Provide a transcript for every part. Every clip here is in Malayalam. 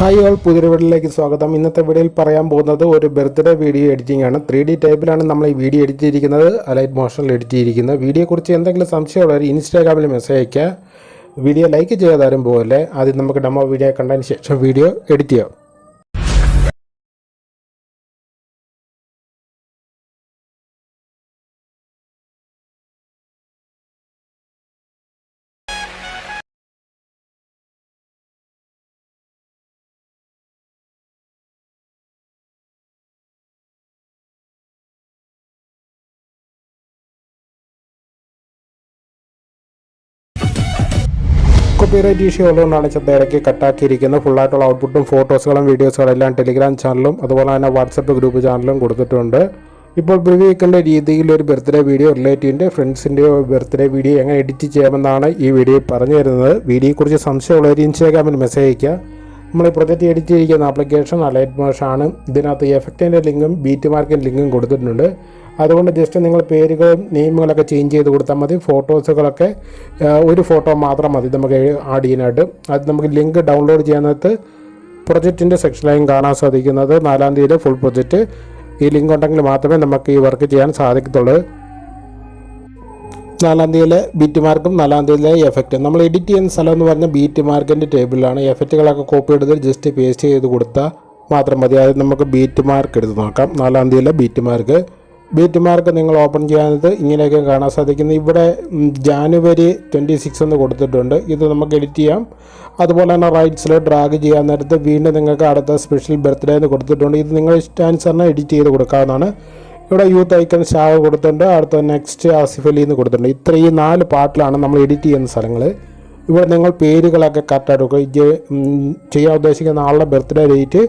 ഹായ് ഓൾ പുതിയൊരു വീഡിയോയിലേക്ക് സ്വാഗതം. ഇന്നത്തെ വീഡിയോയിൽ പറയാൻ പോകുന്നത് ഒരു ബർത്ത്ഡേ വീഡിയോ എഡിറ്റിംഗ് ആണ്. ത്രീ ഡി ടൈപ്പിലാണ് നമ്മൾ ഈ വീഡിയോ എഡിറ്റ് ചെയ്തിരിക്കുന്നത്. അലൈറ്റ് മോഷനിൽ എഡിറ്റ് ചെയ്തിരിക്കുന്നത് വീഡിയോയെക്കുറിച്ച് എന്തെങ്കിലും സംശയമുള്ളവർ ഇൻസ്റ്റാഗ്രാമിൽ മെസ്സേജ് അയക്കുക വീഡിയോ ലൈക്ക് ചെയ്യാതാരും പോലെ ആദ്യം നമുക്ക് ഡെമോ വീഡിയോ കണ്ടതിന് ശേഷം വീഡിയോ എഡിറ്റ് ചെയ്യാം. കോപ്പിറൈറ്റ് ഇഷ്യൂ ഉള്ളതുകൊണ്ടാണ് ചെറുതായിടയ്ക്ക് കട്ടാക്കിയിരിക്കുന്ന ഫുള്ളായിട്ടുള്ള ഔട്ട്പുട്ടും ഫോട്ടോസുകളും വീഡിയോസുകളും എല്ലാം ടെലിഗ്രാം ചാനലും അതുപോലെ തന്നെ വാട്സപ്പ് ഗ്രൂപ്പ് ചാനലും കൊടുത്തിട്ടുണ്ട്. ഇപ്പോൾ പ്രിവ്യൂക്കേണ്ട രീതിയിൽ ഒരു ബർത്ത്ഡേ വീഡിയോ റിലേറ്റീവിന്റെ ഫ്രണ്ട്സിന്റെയോ ബർത്ത്ഡേ വീഡിയോ എങ്ങനെ എഡിറ്റ് ചെയ്യാമെന്നാണ് ഈ വീഡിയോ പറഞ്ഞു തരുന്നത് വീഡിയോയെക്കുറിച്ച് സംശയമുള്ളവരെയും ഇൻസ്റ്റാഗ്രാമിൽ മെസ്സേജ് അയയ്ക്കുക. നമ്മൾ ഈ പ്രൊജക്റ്റ് എഡിറ്റ് ചെയ്തിരിക്കുന്ന ആപ്ലിക്കേഷൻ അലൈറ്റ് മോഷാണ് ഇതിനകത്ത് എഫക്റ്റിന്റെ ലിങ്കും ബീറ്റ് മാർക്കിന്റെ ലിങ്കും കൊടുത്തിട്ടുണ്ട്. അതുകൊണ്ട് ജസ്റ്റ് നിങ്ങൾ പേരുകളും നെയിമുകളൊക്കെ ചേഞ്ച് ചെയ്ത് കൊടുത്താൽ മതി. ഫോട്ടോസുകളൊക്കെ ഒരു ഫോട്ടോ മാത്രം മതി നമുക്ക് ആഡ് ചെയ്യാനായിട്ട്. അത് നമുക്ക് ലിങ്ക് ഡൗൺലോഡ് ചെയ്യാനകത്ത് പ്രൊജക്റ്റിന്റെ സെക്ഷനിലായും കാണാൻ സാധിക്കുന്നത്. നാലാം തീയതി ഫുൾ പ്രൊജക്റ്റ് ഈ ലിങ്ക് ഉണ്ടെങ്കിൽ മാത്രമേ നമുക്ക് ഈ വർക്ക് ചെയ്യാൻ സാധിക്കത്തുള്ളൂ. നാലാം തീയതിയിലെ ബീറ്റ് മാർക്കും നാലാം തീയതിയിലെ എഫക്റ്റ് നമ്മൾ എഡിറ്റ് ചെയ്യുന്ന സ്ഥലം എന്ന് പറഞ്ഞാൽ ബീറ്റ് മാർക്കിന്റെ ടേബിളിലാണ് എഫക്റ്റുകളൊക്കെ കോപ്പി എടുത്ത് ജസ്റ്റ് പേസ്റ്റ് ചെയ്ത് കൊടുത്താൽ മാത്രം മതി. അത് നമുക്ക് ബീറ്റ് മാർക്ക് എടുത്ത് നോക്കാം. നാലാം തീയതിയിലെ ബീറ്റ് മാർക്ക് ബീറ്റ് മാർക്ക് നിങ്ങൾ ഓപ്പൺ ചെയ്യാനത് ഇങ്ങനെയൊക്കെ കാണാൻ സാധിക്കുന്നത് ഇവിടെ ജാനുവരി ട്വന്റി സിക്സ് എന്ന് കൊടുത്തിട്ടുണ്ട്. ഇത് നമുക്ക് എഡിറ്റ് ചെയ്യാം. അതുപോലെ തന്നെ റൈറ്റ്സിൽ ഡ്രാഗ് ചെയ്യാൻ നേരത്ത് വീണ്ടും നിങ്ങൾക്ക് അടുത്ത സ്പെഷ്യൽ ബർത്ത്ഡേ എന്ന് കൊടുത്തിട്ടുണ്ട്. ഇത് നിങ്ങൾ ഇഷ്ടാനുസരണം എഡിറ്റ് ചെയ്ത് കൊടുക്കാവുന്നതാണ്. ഇവിടെ യൂത്ത് ഐക്കൺ ഷാവ് കൊടുത്തിട്ടുണ്ട്. അടുത്ത നെക്സ്റ്റ് ആസിഫ് അലി എന്ന് കൊടുത്തിട്ടുണ്ട്. ഇത്ര ഈ നാല് പാട്ടിലാണ് നമ്മൾ എഡിറ്റ് ചെയ്യുന്ന സ്ഥലങ്ങൾ ഇവിടെ നിങ്ങൾ പേരുകളൊക്കെ കറക്റ്റായിട്ട് കൊടുക്കുക. ചെയ്യാൻ ഉദ്ദേശിക്കുന്ന ആളുടെ ബർത്ത്ഡേ ഡേറ്റ്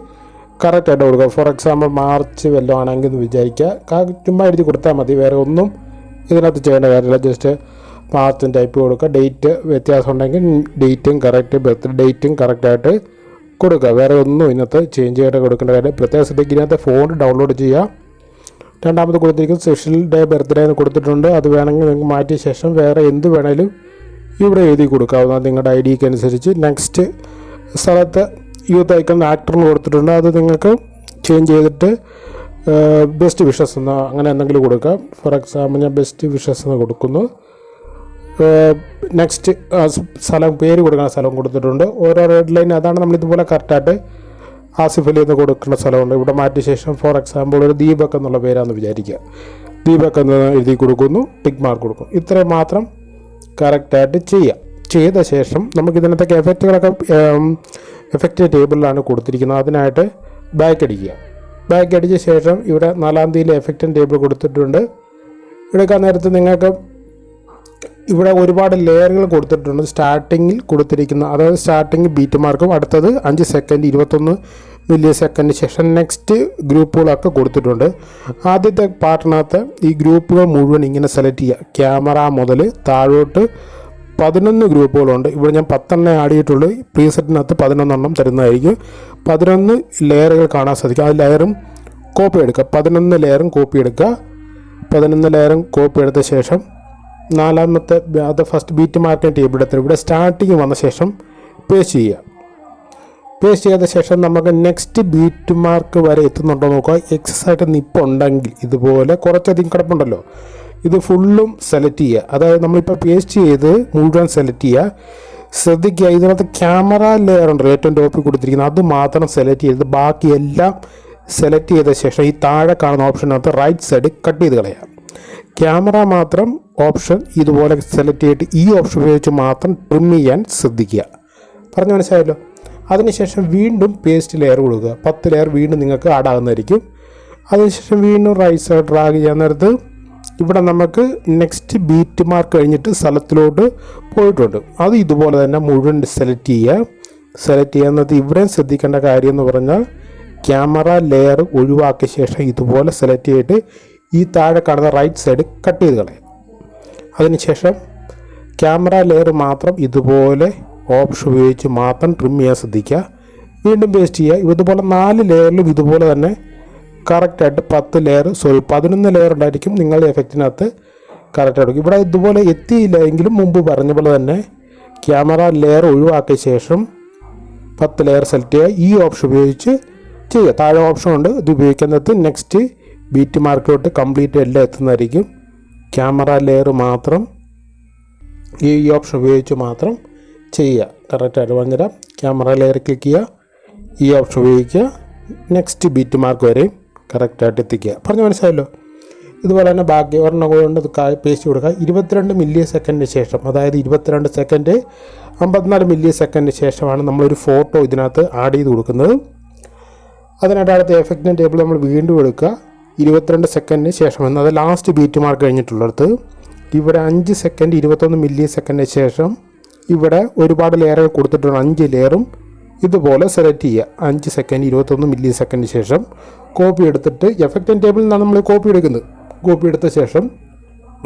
കറക്റ്റായിട്ട് കൊടുക്കുക. ഫോർ എക്സാമ്പിൾ മാർച്ച് വല്ലതും ആണെങ്കിൽ എന്ന് വിചാരിക്കുക. ചുമ്മാ എഴുതി കൊടുത്താൽ മതി. വേറെ ഒന്നും ഇതിനകത്ത് ചെയ്യേണ്ട കാര്യമില്ല. ജസ്റ്റ് മാർച്ചും ടൈപ്പ് കൊടുക്കുക. ഡേറ്റ് വ്യത്യാസം ഉണ്ടെങ്കിൽ ഡേറ്റും കറക്റ്റ് ബർത്ത്ഡേ ഡേറ്റും കറക്റ്റായിട്ട് കൊടുക്കുക. വേറെ ഒന്നും ഇതിനകത്ത് ചേഞ്ച് ചെയ്തിട്ട് കൊടുക്കേണ്ട കാര്യം പ്രത്യേക ശ്രദ്ധിക്കുക. ഇതിനകത്ത് ഫോൺ ഡൗൺലോഡ് ചെയ്യുക. രണ്ടാമത് കൊടുത്തിരിക്കുന്നത് സ്പെഷ്യൽ ഡേ ബർത്ത്ഡേ എന്ന് കൊടുത്തിട്ടുണ്ട്. അത് വേണമെങ്കിൽ നിങ്ങൾക്ക് മാറ്റിയ ശേഷം വേറെ എന്ത് വേണേലും ഇവിടെ എഴുതി കൊടുക്കാവുന്ന നിങ്ങളുടെ ഐ ഡിക്ക് അനുസരിച്ച്. നെക്സ്റ്റ് സ്ഥലത്ത് യൂത്ത് ഐക്കൺ ആക്ടറിന് കൊടുത്തിട്ടുണ്ട്. അത് നിങ്ങൾക്ക് ചേഞ്ച് ചെയ്തിട്ട് ബെസ്റ്റ് വിഷസ് എന്ന് അങ്ങനെ എന്തെങ്കിലും കൊടുക്കാം. ഫോർ എക്സാമ്പിൾ ഞാൻ ബെസ്റ്റ് വിഷസ് എന്ന് കൊടുക്കുന്നു. നെക്സ്റ്റ് സ്ഥലം പേര് കൊടുക്കുന്ന സ്ഥലം കൊടുത്തിട്ടുണ്ട്. ഓരോ റെഡ് ലൈൻ അതാണ് നമ്മൾ ഇതുപോലെ കറക്റ്റായിട്ട് ആസിഫ് അലി എന്ന് കൊടുക്കുന്ന സ്ഥലമുണ്ട്. ഇവിടെ മാറ്റിയ ശേഷം ഫോർ എക്സാമ്പിൾ ഒരു ദീപക് എന്നുള്ള പേരാണെന്ന് വിചാരിക്കുക. ദീപക് എന്ന് എഴുതി കൊടുക്കുന്നു ടിക് മാർക്ക് കൊടുക്കും ഇത്രയും മാത്രം കറക്റ്റായിട്ട് ചെയ്യുക ചെയ്ത ശേഷം നമുക്ക് ഇതിനകത്തൊക്കെ എഫക്റ്റുകളൊക്കെ എഫക്റ്റ് ടേബിളിലാണ് കൊടുത്തിരിക്കുന്നത്. അതിനായിട്ട് ബാക്ക് അടിക്കുക. ബാക്ക് അടിച്ച ശേഷം ഇവിടെ നാലാം തീയതി എഫക്റ്റും ടേബിൾ കൊടുത്തിട്ടുണ്ട്. എടുക്കാൻ നേരത്ത് നിങ്ങൾക്ക് ഇവിടെ ഒരുപാട് ലെയറുകൾ കൊടുത്തിട്ടുണ്ട് സ്റ്റാർട്ടിങ്ങിൽ കൊടുത്തിരിക്കുന്ന അതായത് സ്റ്റാർട്ടിങ് ബീറ്റ് മാർക്കും അടുത്തത് അഞ്ച് സെക്കൻഡ് ഇരുപത്തൊന്ന് മില്ലി സെക്കൻഡ് ശേഷം നെക്സ്റ്റ് ഗ്രൂപ്പുകളൊക്കെ കൊടുത്തിട്ടുണ്ട്. ആദ്യത്തെ പാർട്ടിനകത്ത് ഈ ഗ്രൂപ്പുകൾ മുഴുവൻ ഇങ്ങനെ സെലക്ട് ചെയ്യുക. ക്യാമറ മുതൽ താഴോട്ട് പതിനൊന്ന് ഗ്രൂപ്പുകളുണ്ട്. ഇവിടെ ഞാൻ പത്തെണ്ണം ആടിയിട്ടുള്ളൂ പ്രീസെറ്റിനകത്ത് പതിനൊന്നെണ്ണം തരുന്നതായിരിക്കും. പതിനൊന്ന് ലെയറുകൾ കാണാൻ സാധിക്കും. ആ ലെയറും കോപ്പി എടുക്കുക. പതിനൊന്ന് ലെയറും കോപ്പി എടുക്കുക. പതിനൊന്ന് ലെയറും കോപ്പി എടുത്ത ശേഷം നാലാമത്തെ അത് ഫസ്റ്റ് ബീറ്റ് ചെയ്യും ഇവിടെ ഇവിടെ സ്റ്റാർട്ടിങ് വന്ന ശേഷം പേസ്റ്റ് ചെയ്യുക. പേസ്റ്റ് ചെയ്ത ശേഷം നമുക്ക് നെക്സ്റ്റ് ബീറ്റ് മാർക്ക് വരെ എത്തുന്നുണ്ടോ നോക്കുക. എക്സസ് ആയിട്ട് നിപ്പുണ്ടെങ്കിൽ ഇതുപോലെ കുറച്ചധികം കിടപ്പുണ്ടല്ലോ. ഇത് ഫുള്ളും സെലക്ട് ചെയ്യുക. അതായത് നമ്മളിപ്പോൾ പേസ്റ്റ് ചെയ്ത് മുഴുവൻ സെലക്ട് ചെയ്യുക. ശ്രദ്ധിക്കുക ഇതിനകത്ത് ക്യാമറ ലെയർ ഉണ്ടല്ലോ ഏറ്റവും ടോപ്പിൽ കൊടുത്തിരിക്കുന്നത്. അത് മാത്രം സെലക്ട് ചെയ്ത് ബാക്കി എല്ലാം സെലക്ട് ചെയ്ത ശേഷം ഈ താഴെ കാണുന്ന ഓപ്ഷനകത്ത് റൈറ്റ് സൈഡ് കട്ട് ചെയ്ത് കളയാം. ക്യാമറ മാത്രം ഓപ്ഷൻ ഇതുപോലെ സെലക്ട് ചെയ്തിട്ട് ഈ ഓപ്ഷൻ ഉപയോഗിച്ച് മാത്രം ട്രിം ചെയ്യാൻ ശ്രദ്ധിക്കുക. പറഞ്ഞു മനസ്സിലായല്ലോ? അതിനുശേഷം വീണ്ടും പേസ്റ്റ് ലെയർ കൊടുക്കുക. പത്ത് ലെയർ വീണ്ടും നിങ്ങൾക്ക് ആഡ് ആകുന്നതായിരിക്കും. അതിനുശേഷം വീണ്ടും റൈസ് ഡ്രാഗ് ചെയ്യാൻ നേരത്ത് ഇവിടെ നമുക്ക് നെക്സ്റ്റ് ബീറ്റ് മാർക്ക് കഴിഞ്ഞിട്ട് സ്ഥലത്തിലോട്ട് പോയിട്ടുണ്ട്. അത് ഇതുപോലെ തന്നെ മുഴുവൻ സെലക്ട് ചെയ്യുക. സെലക്ട് ചെയ്യുന്നത് ഇവിടെയും ശ്രദ്ധിക്കേണ്ട കാര്യം എന്ന് പറഞ്ഞാൽ ക്യാമറ ലെയർ ഒഴിവാക്കിയ ശേഷം ഇതുപോലെ സെലക്ട് ചെയ്തിട്ട് ഈ താഴെ കാണുന്ന റൈറ്റ് സൈഡ് കട്ട് ചെയ്ത് കളയാം അതിനുശേഷം ക്യാമറ ലെയർ മാത്രം ഇതുപോലെ ഓപ്ഷൻ ഉപയോഗിച്ച് മാത്രം ട്രിം ചെയ്യാൻ ശ്രദ്ധിക്കുക. വീണ്ടും പേസ്റ്റ് ചെയ്യുക. ഇതുപോലെ നാല് ലെയറിലും ഇതുപോലെ തന്നെ കറക്റ്റായിട്ട് പത്ത് ലെയർ സോറി പതിനൊന്ന് ലെയർ ഉണ്ടായിരിക്കും നിങ്ങളുടെ എഫക്റ്റിനകത്ത് കറക്റ്റ് എടുക്കും. ഇവിടെ ഇതുപോലെ എത്തിയില്ല എങ്കിലും മുമ്പ് പറഞ്ഞ പോലെ തന്നെ ക്യാമറ ലെയർ ഒഴിവാക്കിയ ശേഷം പത്ത് ലെയർ സെലക്ട് ചെയ്യുക. ഈ ഓപ്ഷൻ ഉപയോഗിച്ച് ചെയ്യുക. താഴെ ഓപ്ഷൻ ഉണ്ട്. ഇത് ഉപയോഗിക്കുന്നത് നെക്സ്റ്റ് ബീറ്റ് മാർക്കിലോട്ട് കംപ്ലീറ്റ് എല്ലാം എത്തുന്നതായിരിക്കും. ക്യാമറ ലെയർ മാത്രം ഈ ഓപ്ഷൻ ഉപയോഗിച്ച് മാത്രം ചെയ്യുക. കറക്റ്റായിട്ട് പറഞ്ഞുതരാം. ക്യാമറ ലെയർ ക്ലിക്ക് ചെയ്യുക. ഈ ഓപ്ഷൻ ഉപയോഗിക്കുക. നെക്സ്റ്റ് ബീറ്റ് മാർക്ക് വരെയും കറക്റ്റായിട്ട് എത്തിക്കുക. പറഞ്ഞു മനസ്സിലായല്ലോ? ഇതുപോലെ തന്നെ ബാക്കി ഒരെണ്ണം കൊണ്ട് പേസ്റ്റ് കൊടുക്കുക. ഇരുപത്തിരണ്ട് മില്ലി സെക്കൻഡിന് ശേഷം അതായത് ഇരുപത്തിരണ്ട് സെക്കൻഡ് അമ്പത്തിനാല് മില്ലി സെക്കൻഡിന് ശേഷമാണ് നമ്മളൊരു ഫോട്ടോ ഇതിനകത്ത് ആഡ് ചെയ്ത് കൊടുക്കുന്നത്. അതിനായിട്ട് അടുത്ത എഫക്റ്റിന്റെ ടേബിൾ നമ്മൾ വീണ്ടും എടുക്കുക. ഇരുപത്തിരണ്ട് സെക്കൻഡിന് ശേഷം എന്നത് ലാസ്റ്റ് ബീറ്റ് മാർക്ക് കഴിഞ്ഞിട്ടുള്ളിടത്ത് ഇവിടെ അഞ്ച് സെക്കൻഡ് ഇരുപത്തൊന്ന് മില്ലി സെക്കൻഡിന് ശേഷം ഇവിടെ ഒരുപാട് ലെയറുകൾ കൊടുത്തിട്ടുണ്ട്. അഞ്ച് ലെയറും ഇതുപോലെ സെലക്ട് ചെയ്യുക. അഞ്ച് സെക്കൻഡ് ഇരുപത്തൊന്ന് മില്ലി സെക്കൻഡിന് ശേഷം കോപ്പി എടുത്തിട്ട് എഫക്റ്റ് ടേബിളിൽ നിന്നാണ് നമ്മൾ കോപ്പി എടുക്കുന്നത്. കോപ്പി എടുത്ത ശേഷം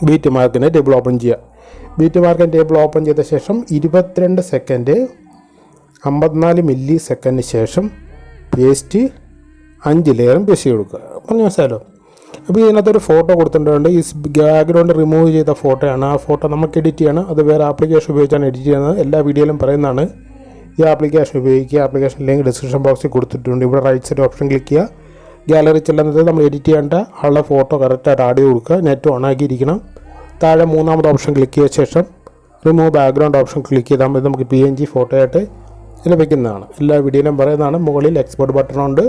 ബീറ്റ് മാർക്കിനെ ടേബിൾ ഓപ്പൺ ചെയ്യുക. ബീറ്റ് മാർക്കിന്റെ ടേബിൾ ഓപ്പൺ ചെയ്ത ശേഷം ഇരുപത്തിരണ്ട് സെക്കൻഡ് അമ്പത്തിനാല് മില്ലി സെക്കൻഡിന് ശേഷം പേസ്റ്റ് അഞ്ച് ലെയറും പേസ്റ്റ് ചെയ്ത് കൊടുക്കുക. പറഞ്ഞു മനസ്സിലായല്ലോ? അപ്പോൾ ഇതിനകത്തൊരു ഫോട്ടോ കൊടുത്തിട്ടുണ്ട്. ഈ ബാക്ക്ഗ്രൗണ്ട് റിമൂവ് ചെയ്ത ഫോട്ടോയാണ് ആ ഫോട്ടോ നമുക്ക് എഡിറ്റ് ചെയ്യണം. അത് വേറെ ആപ്ലിക്കേഷൻ ഉപയോഗിച്ചാണ് എഡിറ്റ് ചെയ്യുന്നത്. എല്ലാ വീഡിയോയിലും പറയുന്നതാണ്. ഈ ആപ്ലിക്കേഷൻ ഉപയോഗിക്കുക. ആപ്ലിക്കേഷൻ ലിങ്ക് ഡിസ്ക്രിപ്ഷൻ ബോക്സിൽ കൊടുത്തിട്ടുണ്ട്. ഇവിടെ റൈറ്റ് സൈഡ് ഓപ്ഷൻ ക്ലിക്ക് ചെയ്യുക. ഗാലറി ചെല്ലുന്നത് നമ്മൾ എഡിറ്റ് ചെയ്യേണ്ട ആളുടെ ഫോട്ടോ കറക്റ്റായിട്ട് ആഡ് കൊടുക്കുക. നെറ്റ് ഓൺ ആക്കിയിരിക്കണം. താഴെ മൂന്നാമത് ഓപ്ഷൻ ക്ലിക്ക് ചെയ്ത ശേഷം റിമൂവ് ബാക്ക്ഗ്രൗണ്ട് ഓപ്ഷൻ ക്ലിക്ക് ചെയ്താൽ മതി. നമുക്ക് പി എൻ ജി ഫോട്ടോ ആയിട്ട് ലഭിക്കുന്നതാണ്. എല്ലാ വീഡിയോയിലും പറയുന്നതാണ്. മുകളിൽ എക്സ്പോർട്ട് ബട്ടൺ ഉണ്ട്.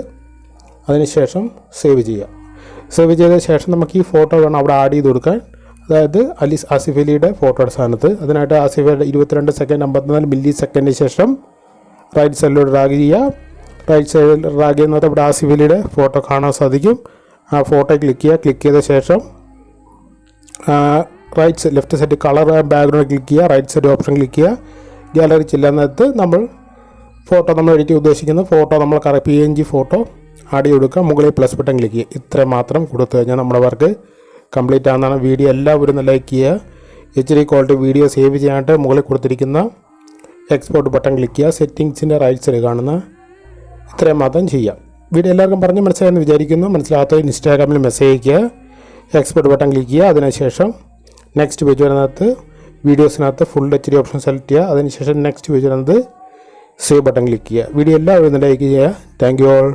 അതിനുശേഷം സേവ് ചെയ്യുക സേവ് ചെയ്ത ശേഷം നമുക്ക് ഈ ഫോട്ടോ വേണം അവിടെ ആഡ് ചെയ്ത് കൊടുക്കാൻ. അതായത് അലിസ് ആസിഫ് അലിയുടെ ഫോട്ടോയുടെ സ്ഥാനത്ത്. അതിനായിട്ട് ആസിഫ് ഇരുപത്തിരണ്ട് സെക്കൻഡ് അമ്പത്തിനാല് മില്ലി സെക്കൻഡിന് ശേഷം റൈറ്റ് സൈഡിലൂടെ റാഗ് ചെയ്യുക. റൈറ്റ് സൈഡിൽ റാഗ് ചെയ്യുന്നത് ഇവിടെ ആസിഫ് അലിയുടെ ഫോട്ടോ കാണാൻ സാധിക്കും. ആ ഫോട്ടോ ക്ലിക്ക് ചെയ്യുക. ക്ലിക്ക് ചെയ്ത ശേഷം right side left side colour background click ചെയ്യുക. റൈറ്റ് സൈഡ് ഓപ്ഷൻ ക്ലിക്ക് ചെയ്യുക. ഗാലറി ചെല്ലുന്നിടത്ത് നമ്മൾ ഫോട്ടോ നമ്മൾ എഡിറ്റ് ഉദ്ദേശിക്കുന്ന ഫോട്ടോ നമ്മൾ correct P N G photo add ചെയ്ത് കൊടുക്കുക മുകളിൽ പ്ലസ് ബട്ടൺ ക്ലിക്ക് ചെയ്യുക. ഇത്ര മാത്രം കൊടുത്തു കഴിഞ്ഞാൽ നമ്മുടെ വർക്ക് കംപ്ലീറ്റ് ആകുന്നതാണ് വീഡിയോ എല്ലാവരും ലൈക്ക് ചെയ്യുക. H D quality video save ചെയ്യാനായിട്ട് മുകളിൽ കൊടുത്തിരിക്കുന്ന എക്സ്പോർട്ട് ബട്ടൺ ക്ലിക്ക് ചെയ്യുക. സെറ്റിങ്സിന്റെ റൈറ്റ് സൈഡ് കാണുന്ന ഇത്രയും മാത്രം ചെയ്യാം വീഡിയോ എല്ലാവർക്കും പറഞ്ഞ് മനസ്സിലായെന്ന് വിചാരിക്കുന്നു. മനസ്സിലാകാത്ത ഇൻസ്റ്റാഗ്രാമിൽ മെസ്സേജ് അയക്കുക എക്സ്പോർട്ട് ബട്ടൺ ക്ലിക്ക് ചെയ്യുക. അതിനുശേഷം നെക്സ്റ്റ് പേജ് വരുന്നതിനകത്ത് വീഡിയോസിനകത്ത് full H D option select ചെയ്യുക. അതിനുശേഷം നെക്സ്റ്റ് പേജ് വരുന്നത് സേവ് ബട്ടൺ ക്ലിക്ക് ചെയ്യുക. വീഡിയോ എല്ലാവരും ലൈക്ക് ചെയ്യുക. Thank you all